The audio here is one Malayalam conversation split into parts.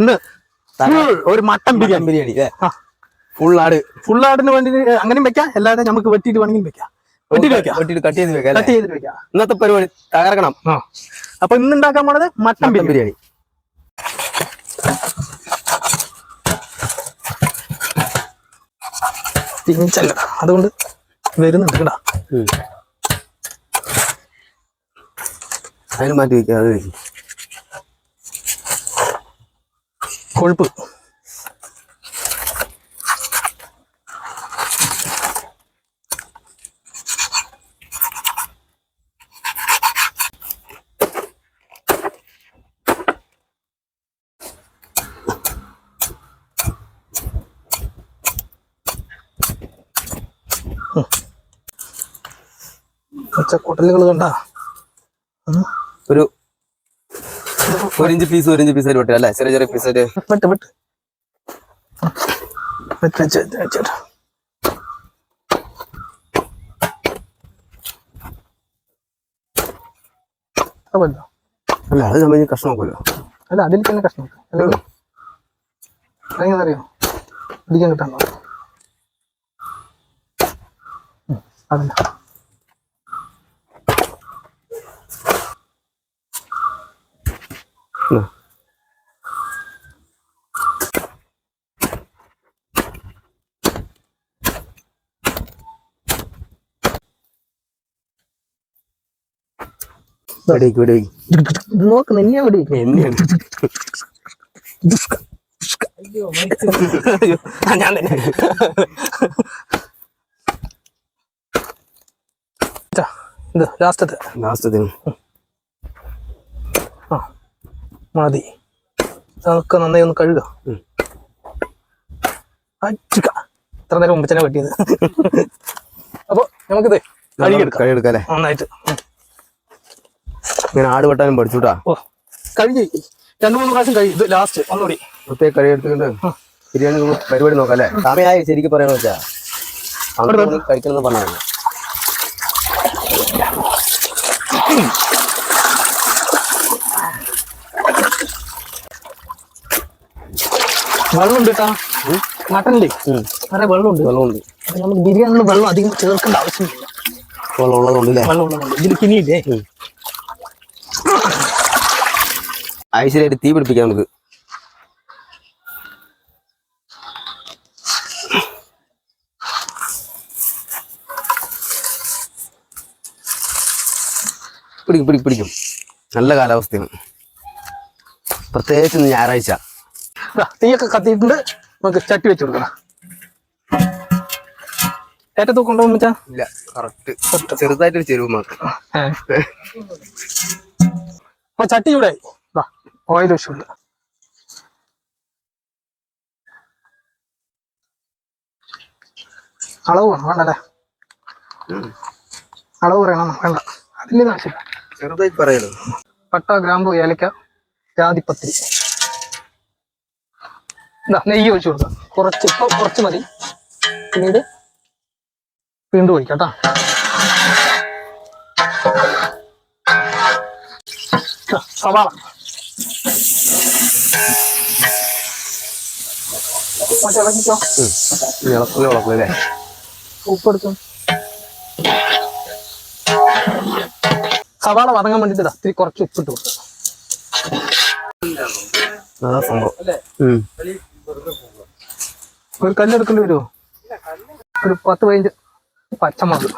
ഇന്ന് ഒരു മട്ടൻ ബിരിയാണി. ബിരിയാണി ഫുൾ ആട്. ഫുൾ ആടിന് വേണ്ടി അങ്ങനെയും വെക്കാം. എല്ലാവരും നമുക്ക് വെട്ടിയിട്ട് വേണമെങ്കിലും വെക്കാം. വെട്ടിട്ട് ഇന്നത്തെ പരിപാടി തകർക്കണം. അപ്പൊ ഇന്ന് ഉണ്ടാക്കാൻ പോണത് മട്ടൻ ബിരിയാണി. തിരിച്ചല്ല അതുകൊണ്ട് വരുന്നുണ്ട് കേട്ടാ. അതിന് മാറ്റി വെക്കാം അത് വെക്ക്. കൊഴുപ്പ്. പച്ചക്കൊട്ടലുകൾ കണ്ട? ഒരു ഒരു ഇഞ്ച് പീസ് ഒരു ഇഞ്ച് പീസ് ആയിട്ട് വെട്ടുക അല്ലേ? ചെറിയ ചെറിയ പീസ് ആയിട്ട്. വിട്ട് വിട്ട്. അതല്ലോ അല്ല അത് നമ്മൾ കഷ്ണമാക്കുമല്ലോ. അല്ല അതിൽ തന്നെ കഷ്ണം അറിയോ? ഇടിക്കാൻ കിട്ടാൻ അതല്ല നോക്ക് നിന്നെ എവിടെ എന്നെയാണ് ഞാൻ തന്നെ. ഇതാ, ഇത് ലാസ്റ്റത്തെ. ലാസ്റ്റ് ആ മതി. നമുക്ക് നന്നായി ഒന്ന് കഴുകുക അച്ചുക ഇത്ര നേരം മുമ്പ് തന്നെ പറ്റിയത് അപ്പൊ നമുക്കിത് കഴുകിയെടുക്കാം. കഴിയെടുക്കാം അല്ലേ? നന്നായിട്ട്. ഇങ്ങനെ ആട് വെട്ടാനും പഠിച്ചുട്ടാ. കഴിഞ്ഞു. രണ്ടു മൂന്ന് പ്രാവശ്യം കഴിഞ്ഞു. ലാസ്റ്റ് ഒന്നുകൂടി. പ്രത്യേക കഴി എടുത്തുകൊണ്ട് ബിരിയാണി പരിപാടി നോക്കാം അല്ലേ? സമയമായി ശരിക്കും പറയാന്ന് വെച്ചാ? മണിക്ക് കഴിക്കണമെന്ന് പറഞ്ഞു വെള്ളമുണ്ട് കേട്ടാ മട്ടനില്ലേ വേറെ വെള്ളമുണ്ട്. വെള്ളമുണ്ട്. നമുക്ക് ബിരിയാണിയിൽ വെള്ളം അധികം ചേർക്കേണ്ട ആവശ്യമില്ല. വെള്ളം ഉള്ളതുകൊണ്ട് അല്ലേ വെള്ളം ഉള്ളതുകൊണ്ട് ഇതിൽ കിനിയില്ലേ ഐശ്വര്യമായിട്ട് തീ പിടിപ്പിക്കാം നമുക്ക്. പിടിക്കും പിടിക്കും പിടിക്കും. നല്ല കാലാവസ്ഥയാണ്. പ്രത്യേകിച്ച് ഞായറാഴ്ച. തീയൊക്കെ കത്തിയിട്ടുണ്ട്. നമുക്ക് ചട്ടി വെച്ച് കൊടുക്കണം ഏറ്റവും കൊണ്ടുപോകും വെച്ചാ ഇല്ല കറക്റ്റ് ചെറുതായിട്ടൊരു ചെരുവ് മാത്രം. അപ്പൊ ചട്ടി ഇവിടെ ഓയിൽ ഒഴിച്ചുണ്ട് അളവ് വേണം വേണ്ടല്ലേ? അളവ് പറയണം വേണ്ട. അതിന്റെ ആവശ്യമില്ല. ചെറുതായി പറയരുത്. പട്ട ഗ്രാമ്പു ഏലക്ക ജാതിപ്പത്തിരി. നെയ്യ് ഒഴിച്ചു കൊടുക്കാം. കുറച്ച് ഇപ്പൊ കുറച്ച് മതി. പിന്നീട് വീണ്ടും ഒഴിക്കാം കേട്ടോ. സവാള. മറ്റേ ഇളക്കിക്കോ ഇളക്കുന്ന ഇളക്കും അല്ലേ? ഉപ്പെടുത്തു. സവാള വറങ്ങാൻ വേണ്ടിട്ട് ഇതാ ഇത്തിരി കുറച്ച് ഉപ്പിട്ട് കൊടുക്കും അതാ സംഭവം. ഒരു കല്ലെടുക്കേണ്ടി വരുമോ ഒരു പത്ത് പതിനഞ്ച് പച്ചമുളക്.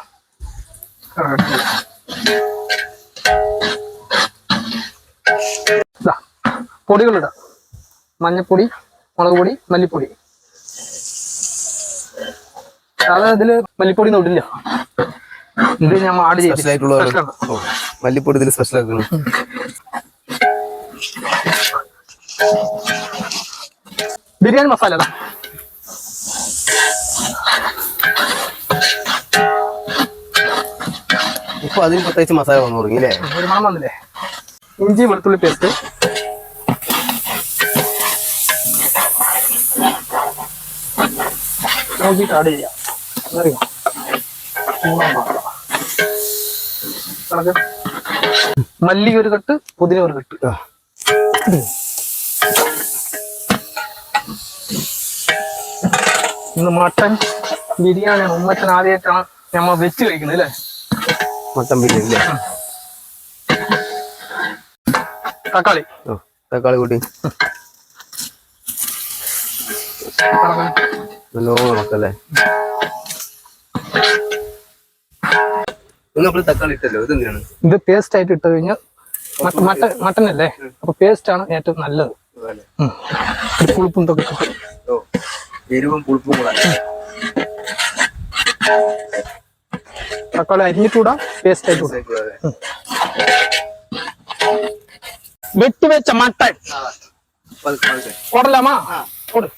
പൊടികളിടാം. മഞ്ഞപ്പൊടി മുളക് പൊടി മല്ലിപ്പൊടി. സാധാരണ ഇതിൽ മല്ലിപ്പൊടി ഒന്നും ഇടില്ല. ഇത് ഞാൻ ആഡ് ഓ, മല്ലിപ്പൊടി ഇതിൽ സ്പെഷ്യൽ ആക്കുന്നു ബിരിയാണി മസാല ഇപ്പൊ അതിന് പ്രത്യേകിച്ച് മസാല വന്നു തുടങ്ങി അല്ലേ ഒരു മണം വന്നില്ലേ? ഇഞ്ചി വെളുത്തുള്ളി പേസ്റ്റ് നോക്കിയിട്ട് ആഡ് ചെയ്യാം. അറിയോ? മല്ലി ഒരു കെട്ട് പുതിന ഒരു കെട്ട്. ഇന്ന് മട്ടൻ ബിരിയാണി ഉമ്മച്ചൻ ആദ്യമായിട്ടാണ് നമ്മൾ വെച്ച് കഴിക്കുന്നത് അല്ലേ? മട്ടൻ ബിരിയാണി തക്കാളി. തക്കാളി കൂട്ടി. നല്ലോണം മക്കല്ലേ ഇത് പേസ്റ്റ് ആയിട്ട് ഇട്ട് കഴിഞ്ഞാൽ മട്ട മട്ടൻ മട്ടൻ അല്ലേ അപ്പൊ പേസ്റ്റ് ആണ് ഏറ്റവും നല്ലത്. പുളിപ്പും തക്കാളി അരിഞ്ഞിട്ടൂടാ പേസ്റ്റ് ആയിട്ട് ഇടാം. വെട്ടി വെച്ച മട്ടൻ പോടലാമാ പോട്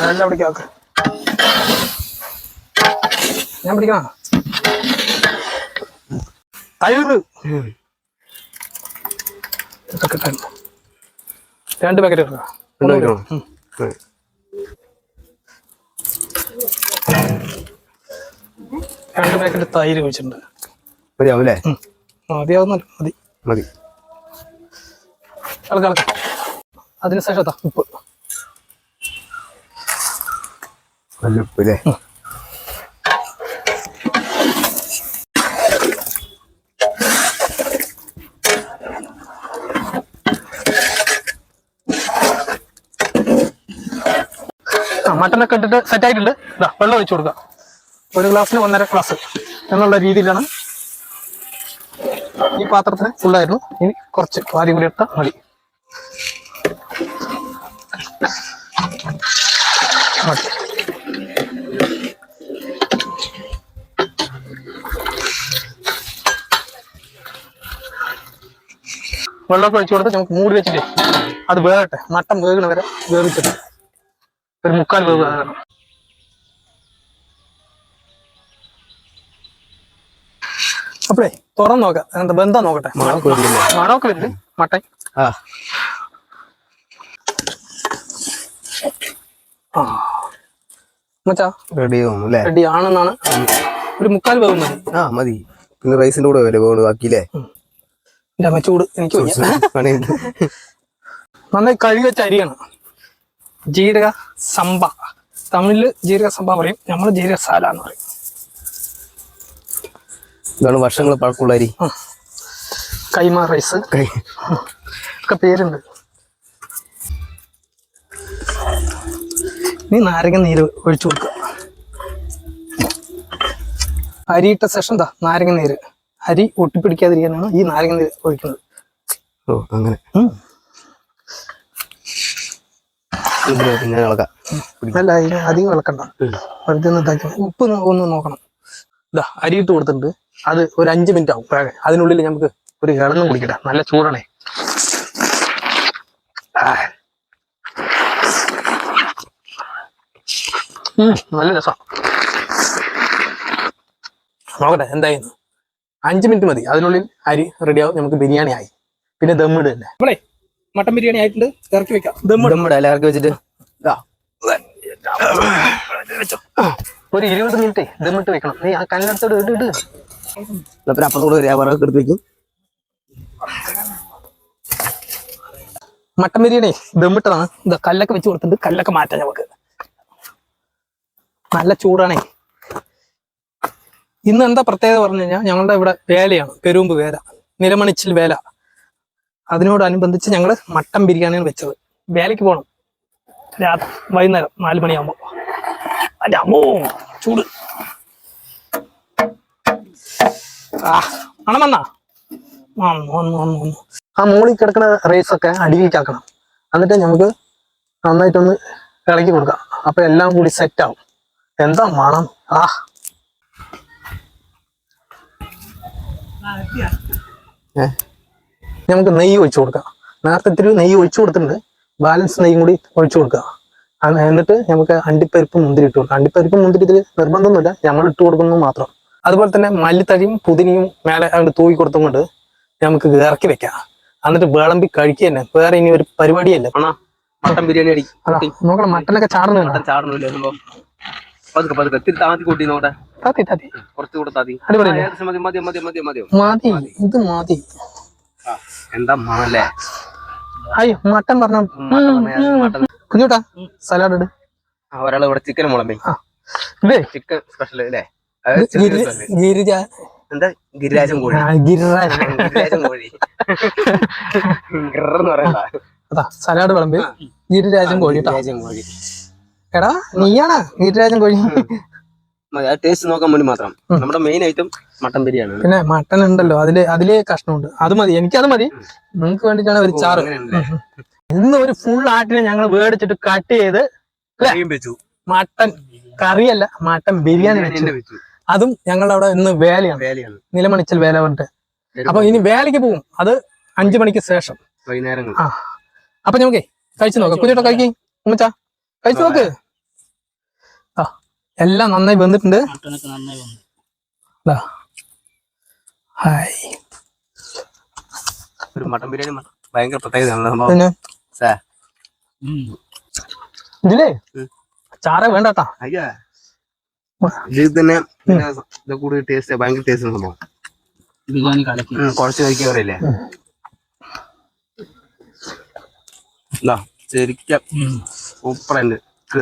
നല്ല പിടിക്കാക്ക് ഞാൻ തൈറ് ഇതൊക്കെ ഇട്ടായിരുന്നു. രണ്ട് പാക്കറ്റ് രണ്ട് പാക്കറ്റ് തൈര് മതിയാവൂലേ. മതിയാവുന്നല്ലോ മതി. മതി. ഇളക്ക ഇളക്ക. അതിനുശേഷം ഉപ്പ്. നല്ല ഉപ്പ് അല്ലേ മട്ടനൊക്കെ ഇട്ടിട്ട് സെറ്റ് ആയിട്ടുണ്ട്. ഇതാ വെള്ളം ഒഴിച്ചു കൊടുക്കുക ഒരു ഗ്ലാസ്സിന് ഒന്നര ഗ്ലാസ് എന്നുള്ള രീതിയിലാണ് ഈ പാത്രത്തിന് ഫുള്ളായിരുന്നു ഇനി കുറച്ച് പാതി കൂടി ഇട്ടാൽ മതി. വെള്ളമൊക്കെ ഒഴിച്ചു കൊടുത്ത് നമുക്ക് മൂടി വെച്ചിട്ട് അത് വേകട്ടെ. മട്ടം വേകണ വരെ വേവിച്ചിട്ട് ഒരു മുക്കാൽ വേവ് വേകണം അപ്പഴേ തുറന്നു നോക്കാം എന്താ ബന്ധം നോക്കട്ടെ മണമൊക്കെ വരുന്നുണ്ട് മട്ടൻ മച്ചാ റെഡി ആവും അല്ലേ റെഡി ആണെന്നാണ് ഒരു മുക്കാൽ വേവ് മതി ആ മതി പിന്നെ റൈസിന്റെ കൂടെ വരെ വേണം ബാക്കിയില്ലേ എന്റെ അമ്മ ചൂട് എനിക്ക് നന്നായി കഴുകി വെച്ച് അരിയാണ് ജീരക സമ്പ തമിഴിൽ ജീരക സമ്പ പറയും നമ്മൾ ജീരക സാല എന്ന് പറയും. ഇതാണ് വർഷങ്ങൾ പഴക്കമുള്ള അരി കൈമാ റൈസ്. ഒക്കെ പേരുണ്ട്. നീ നാരങ്ങ നീര് ഒഴിച്ചു കൊടുക്കുക അരിയിട്ട ശേഷം എന്താ നാരങ്ങ നീര്. അരി ഒട്ടിപ്പിടിക്കാതിരിക്കാനാണ് ഈ നാരങ്ങ നീര് ഒഴിക്കുന്നത്. ഓ അങ്ങനെ ഉം. ഇതിൽ ഞാൻ ഇളക്കാം. അല്ല അതിന് അധികം ഇളക്കണ്ട. വെറുതെ ഒന്ന് ഇതാക്കി. ഉപ്പ് ഒന്ന് നോക്കണം. ഇതാ അരിയിട്ട് കൊടുത്തിട്ടുണ്ട്. അത് ഒരു അഞ്ച് മിനിറ്റ് ആവും. വേഗം. അതിനുള്ളിൽ നമുക്ക് ഒരു ഇളന്നും കുടിക്കട്ടെ. നല്ല ചൂടണേ. നല്ല രസം. നോക്കട്ടെ എന്തായിരുന്നു? അഞ്ച് മിനിറ്റ് മതി. അതിനുള്ളിൽ അരി റെഡിയാവും നമുക്ക് ബിരിയാണി ആയി. പിന്നെ ദമ്മിട് തന്നെ നമ്മളെ മട്ടൻ ബിരിയാണി ആയിട്ടുണ്ട്. ഇറക്കി വെക്കാം. ഇറക്കി വെച്ചിട്ട്. ഒരു ഇരുപത് മിനിറ്റ് ദമ്മിട്ട് വെക്കണം. നീ ആ കല്ലടത്തോട് ഇട് ഇട്ട് പിന്നെ അപ്പുറത്തോട് വരിക വിറകൊക്കെ എടുത്ത് വെക്കും മട്ടൻ ബിരിയാണി ദമ്മിട്ടതാണ്. ഇതാ കല്ലൊക്കെ വെച്ച് കൊടുത്തിട്ടുണ്ട്. കല്ലൊക്കെ മാറ്റാം നമുക്ക്. നല്ല ചൂടാണേ. ഇന്ന് എന്താ പ്രത്യേകത പറഞ്ഞു കഴിഞ്ഞാൽ ഞങ്ങളുടെ ഇവിടെ വേലയാണ്. പെരുമ്പ് വേല. നിലമണിച്ചിൽ വേല. അതിനോടനുബന്ധിച്ച് ഞങ്ങൾ മട്ടൻ ബിരിയാണിയാണ് വെച്ചത്. വേലയ്ക്ക് പോകണം രാത്രി വൈകുന്നേരം നാല് മണിയാകുമ്പോൾ അല്ല അമ്മോ ചൂട്. ആ അണമന്നാ വന്നാ? വന്നു വന്നു വന്നു വന്നു. ആ മുകളിൽ കിടക്കുന്ന റൈസ് ഒക്കെ അടിയിലേക്കാക്കണം എന്നിട്ട് നമുക്ക് നന്നായിട്ടൊന്ന് ഇളക്കി കൊടുക്കാം. അപ്പൊ എല്ലാം കൂടി സെറ്റ് ആവും. എന്താ മണം? ആ. ഏ? നമുക്ക് നെയ്യ് ഒഴിച്ചു കൊടുക്കാം. നേരത്തെ ഇത്തിരി നെയ്യ് ഒഴിച്ചു കൊടുത്തിട്ടുണ്ട്. ബാലൻസ് നെയ്യും കൂടി ഒഴിച്ചു കൊടുക്കുക എന്നിട്ട് നമുക്ക് അണ്ടിപ്പരിപ്പ് മുന്തിരി ഇട്ട് കൊടുക്കാം. അണ്ടിപ്പരിപ്പ് മുന്തിരി ഇതിൽ നിർബന്ധമൊന്നുമില്ല. നമ്മൾ ഇട്ട് കൊടുക്കുന്നത് മാത്രം. അതുപോലെ തന്നെ മല്ലിത്തഴിയും പുതിനയും മേലെ അങ്ങോട്ട് തൂക്കി കൊടുത്തുകൊണ്ട് നമുക്ക് ഇറക്കി വെക്കാം. എന്നിട്ട് വിളമ്പി കഴിക്കുക തന്നെ. വേറെ ഇനി ഒരു പരിപാടിയല്ല. മട്ടൻ ബിരിയാണി അടി. നോക്കണം. മട്ടനൊക്കെ ചാടുന്നുണ്ട് ചാടണില്ലേ സംഭവം പതുക്കെ താത്തി കൂട്ടി താത്തി താത്തി. താത്തി. മതി മതി മതി മതി മതി. മതി. ഇത് മതി. എന്താ മണല്ലേ അയ്യോ മട്ടൻ പറഞ്ഞു. കുഞ്ഞൂട്ടാ സലാഡ് ഇട്. ആ, ഒരാൾ ഇവിടെ ചിക്കൻ മുളമ്പി. ചിക്കൻ സ്പെഷ്യൽ അല്ലേ എന്താ? ഗിരിരാജൻ കോഴി. ഗിരിരാജൻ. കോഴി. എന്ന് പറയണ്ട അതാ സലാഡ് വിളമ്പി. ഗിരിരാജൻ കോഴി ഗിരിരാജൻ കോഴി. എടാ നീയാണാ ഗിരിരാജൻ കോഴി? ആ ടേസ്റ്റ് നോക്കാൻ വേണ്ടി മാത്രം. നമ്മുടെ മെയിൻ ഐറ്റം മട്ടൻ ബിരിയാണി പിന്നെ മട്ടൻ ഉണ്ടല്ലോ. അതിൽ അതിലെ കഷ്ണമുണ്ട്. അത് മതി. എനിക്കത് മതി. നിങ്ങൾക്ക് വേണ്ടിട്ടാണ് ഒരു ചാറ്. ഇന്ന് ഒരു ഫുൾ ആട്ടിനെ ഞങ്ങൾ മേടിച്ചിട്ട് കട്ട് ചെയ്ത് വെച്ചു. മട്ടൻ കറിയല്ല മട്ടൻ ബിരിയാണി വെച്ചു. അതും ഞങ്ങളുടെ അവിടെ ഇന്ന് വേലയാണ്. വേലയാണ്. നിലമണിച്ചൽ വേല പറഞ്ഞിട്ട്. അപ്പൊ ഇനി വേലയ്ക്ക് പോകും. അത് അഞ്ചു മണിക്ക് ശേഷം. വൈകുന്നേരം ആ. അപ്പൊ നമുക്ക് കഴിച്ചു നോക്കാം. കുഞ്ഞോട്ടോ കഴിക്കേ. ഉമ്മച്ചാ കഴിച്ചു നോക്ക്. എല്ലാം നന്നായി വെന്തിട്ടുണ്ട്. ഹായ്. ഒരു മട്ടൻ ബിരിയാണി ഭയങ്കര ഇതിലേ. ചാറ വേണ്ടട്ടാ. അയ്യാ. ഇതിൽ തന്നെ പിന്നെ ഇത് കൂടുതൽ ടേസ്റ്റ് ഭയങ്കര ടേസ്റ്റ് സംഭവം. ബിരിയാണി കുറച്ച് കഴിക്കാൻ പറയില്ലേ ഇതാ, ശരിക്കും സൂപ്പർ ഉണ്ട്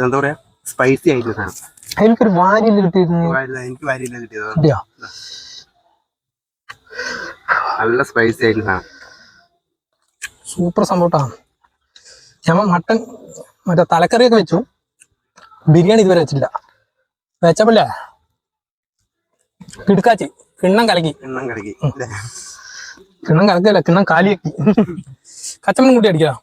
എന്താ പറയാ? സ്പൈസി ആയിട്ട് സാധനം. എനിക്കൊരു വാരിയില്ല കിട്ടിയിരുന്നു? എനിക്ക് വാരിയില്ല കിട്ടിയത്? കിട്ടിയോ നല്ല സ്പൈസി സൂപ്പർ സംഭവട്ടാ ഞമ്മ മട്ടൻ മറ്റേ തലക്കറിയൊക്കെ വെച്ചു. ബിരിയാണി ഇതുവരെ വെച്ചില്ല വെച്ചപ്പില്ലേ? കിടുക്കാച്ചി കിണ്ണം കലക്കി. എണ്ണം കലക്കി? കിണ്ണം കലക്കല്ല കിണ്ണം കാലിയാക്കി. കച്ചമ്മൻ കൂട്ടി അടിക്കാം.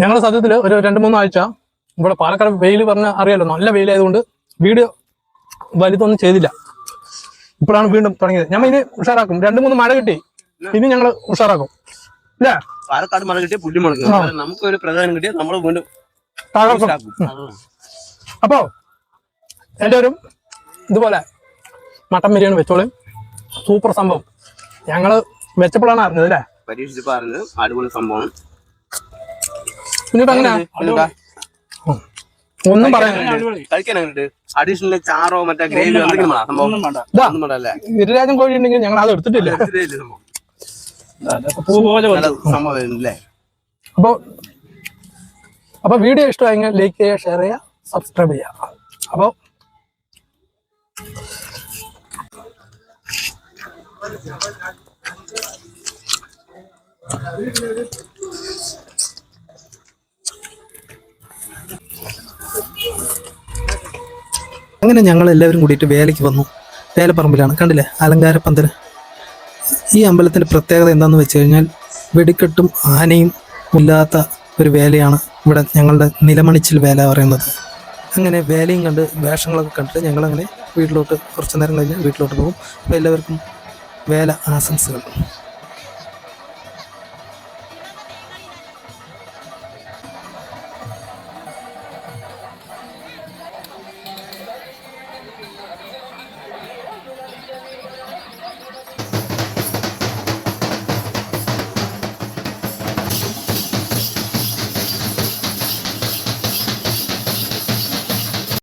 ഞങ്ങൾ സത്യത്തിൽ ഒരു രണ്ട് മൂന്ന് ആഴ്ച ഇവിടെ പാലക്കാട് വെയിൽ പറഞ്ഞ അറിയാലോ നല്ല വെയിലായതുകൊണ്ട് വീഡിയോ വലുതൊന്നും ചെയ്തില്ല. ഇപ്പോഴാണ് വീണ്ടും തുടങ്ങിയത്. ഞമ്മ ഇനി ഉഷാറാക്കും. രണ്ട് മൂന്ന് മഴ കിട്ടി. ഇനി ഞങ്ങൾ ഉഷാറാക്കും. അല്ലേ പാലക്കാട് മഴ കിട്ടിയ പുല്ലി മുളക്കും. നമുക്ക് ഒരു പ്രധാനം കിട്ടിയ നമ്മൾ വീണ്ടും അപ്പോ എല്ലാവരും ഇതുപോലെ മട്ടൻ ബിരിയാണി വെച്ചോളൂ. സൂപ്പർ സംഭവം. ഞങ്ങൾ വെച്ചപ്പോഴാണ് അറിഞ്ഞത് അല്ലേ? അടിപൊളി സംഭവം. അങ്ങനെ ഒന്നും അഡീഷണൽ ചാറോ മറ്റേ ഗ്രേവി ഗിരിരാജൻ കോഴി ഉണ്ടെങ്കിൽ ഞങ്ങൾ അത് എടുത്തിട്ടില്ല. അപ്പൊ ഇല്ല സംഭവം. അതൊക്കെ പൂ പോലെ നല്ല സംഭവം അല്ലേ? അപ്പോൾ അപ്പോൾ വീഡിയോ ഇഷ്ടമായെങ്കിൽ ലൈക്ക് ചെയ്യുക ഷെയർ ചെയ്യുക സബ്സ്ക്രൈബ് ചെയ്യുക. അപ്പോൾ അങ്ങനെ ഞങ്ങൾ എല്ലാവരും കൂടിയിട്ട് വേലയ്ക്ക് വന്നു. വേലപ്പറമ്പിലാണ്. കണ്ടില്ലേ? അലങ്കാരപ്പന്തൽ ഈ അമ്പലത്തിന്റെ പ്രത്യേകത എന്താണെന്ന് വെച്ച് കഴിഞ്ഞാൽ വെടിക്കെട്ടും ആനയും ഇല്ലാത്ത ഒരു വേലയാണ് ഇവിടെ ഞങ്ങളുടെ നിലമണിച്ചിൽ വേല പറയുന്നത്. അങ്ങനെ വേലയും കണ്ട് വേഷങ്ങളൊക്കെ കണ്ടിട്ട് ഞങ്ങളങ്ങനെ വീട്ടിലോട്ട് കുറച്ച് നേരം കഴിഞ്ഞ് വീട്ടിലോട്ട് പോകും. അപ്പോൾ എല്ലാവർക്കും വേല ആശംസകൾ.